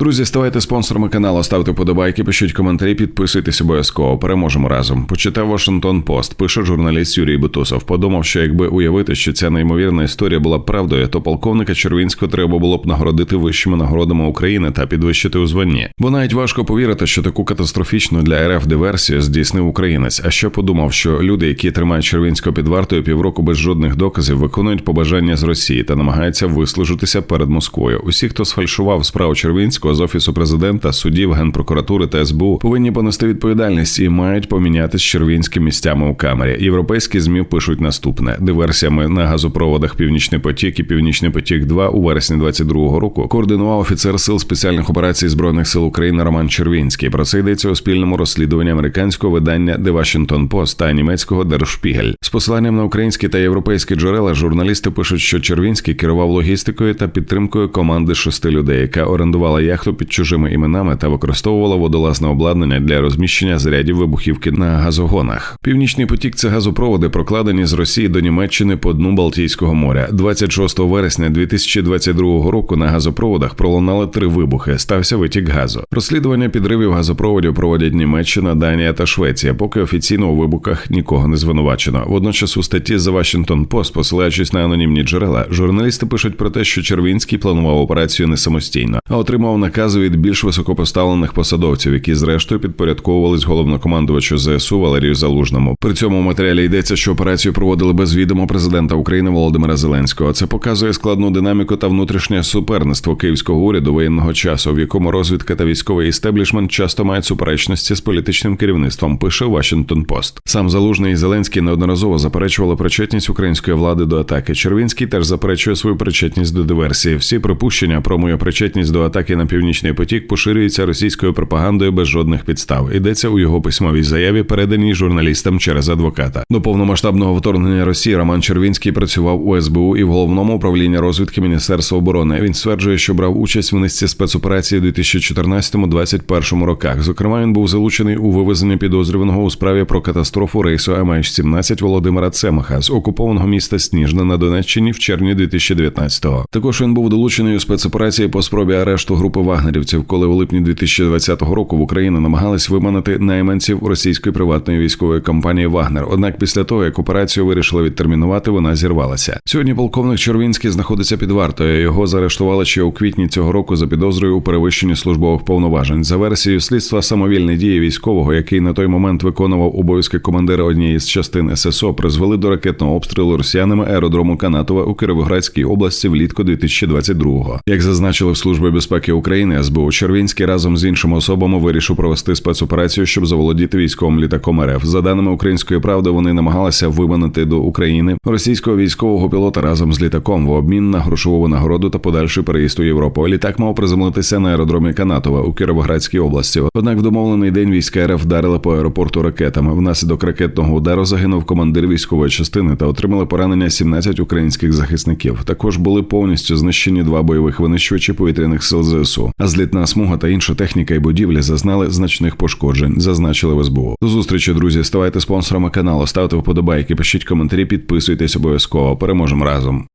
Друзі, ставайте спонсорами каналу, ставте подобайки, пишіть коментарі, підписуйтесь обов'язково. Переможемо разом. Почитав Вашингтон Пост. Пише журналіст Юрій Бутусов. Подумав, що якби уявити, що ця неймовірна історія була правдою, то полковника Червінського треба було б нагородити вищими нагородами України та підвищити у званні. Бо навіть важко повірити, що таку катастрофічну для РФ диверсію здійснив українець. А ще подумав, що люди, які тримають Червінського під вартою півроку без жодних доказів, виконують побажання з Росії та намагаються вислужитися перед Москвою. Усі, хто сфальшував справу Червінського з офісу президента, судів, генпрокуратури та СБУ, повинні понести відповідальність і мають помінятися з Червінським місцями у камері. Європейські змі пишуть наступне: диверсіями на газопроводах Північний потік і Північний потік 2 у вересні 22-го року координував офіцер сил спеціальних операцій збройних сил України Роман Червінський. Про це йдеться у спільному розслідуванні американського видання The Washington Post та німецького Spiegel. З посиланням на українські та європейські джерела журналісти пишуть, що Червінський керував логістикою та підтримкою команди шести людей, яка орендувала яхту під чужими іменами та використовувала водолазне обладнання для розміщення зарядів вибухівки на газогонах. Північний потік це газопроводи, прокладені з Росії до Німеччини по дну Балтійського моря. 26 вересня 2022 року на газопроводах пролунали три вибухи. Стався витік газу. Розслідування підривів газопроводів проводять Німеччина, Данія та Швеція. Поки офіційно у вибухах нікого не звинувачено. Водночас у статті The Washington Post, посилаючись на анонімні джерела, журналісти пишуть про те, що Червінський планував операцію не самостійно, а отримав накази від більш високопоставлених посадовців, які зрештою підпорядковувались головнокомандувачу ЗСУ Валерію Залужному. При цьому матеріалі йдеться, що операцію проводили без відома президента України Володимира Зеленського. Це показує складну динаміку та внутрішнє суперництво київського уряду воєнного часу, в якому розвідка та військовий істеблішмент часто мають суперечності з політичним керівництвом. Пише Washington Post. Сам Залужний і Зеленський неодноразово заперечували причетність української влади до атаки. Червінський теж заперечує свою причетність до диверсії. Всі припущення про мою причетність до атаки на північний потік поширюються російською пропагандою без жодних підстав. Йдеться у його письмовій заяві, переданій журналістам через адвоката. До повномасштабного вторгнення Росії Роман Червінський працював у СБУ і в головному управлінні розвідки Міністерства оборони. Він стверджує, що брав участь в низці спецоперацій у 2014-2021 роках. Зокрема, він був залучений у вивезенні підозрюваного у справі про катастрофу рейсу MH17 Володимира Цемаха з окупованого міста Сніжна на Донеччині в червні 2019-го. Також він був долучений у спецоперації по спробі арешту групи вагнерівців, коли у липні 2020 року в Україну намагались виманити найманців російської приватної військової компанії Вагнер. Однак після того, як операцію вирішили відтермінувати, вона зірвалася. Сьогодні полковник Червінський знаходиться під вартою. Його заарештували ще у квітні цього року за підозрою у перевищенні службових повноважень. За версією слідства самовільні дії військового, який на той момент виконував обов'язки командира однієї з частин ССО, призвели до ракетного обстрілу росіянами аеродрому Канатова у Кіровоградській області влітку 2022-го. Як зазначили в службі безпеки України, СБУ Червінський разом з іншими особами вирішив провести спецоперацію, щоб заволодіти військовим літаком РФ. За даними української правди, вони намагалися виманити до України російського військового пілота разом з літаком в обмін на грошову нагороду та подальший переїзд у Європу. Літак мав приземлитися на аеродромі Канатова у Кіровоградській області. Однак в домовлений день війська РФ вдарили по аеропорту ракетами. Внаслідок ракетного удару загинув командир військової частини та отримали поранення 17 українських захисників. Також були повністю знищені два бойових винищувачі повітряних сил ЗСУ. А злітна смуга та інша техніка і будівлі зазнали значних пошкоджень. Зазначили в СБУ. До зустрічі, друзі. Ставайте спонсорами каналу, ставте вподобайки, пишіть коментарі, підписуйтесь обов'язково. Переможемо разом.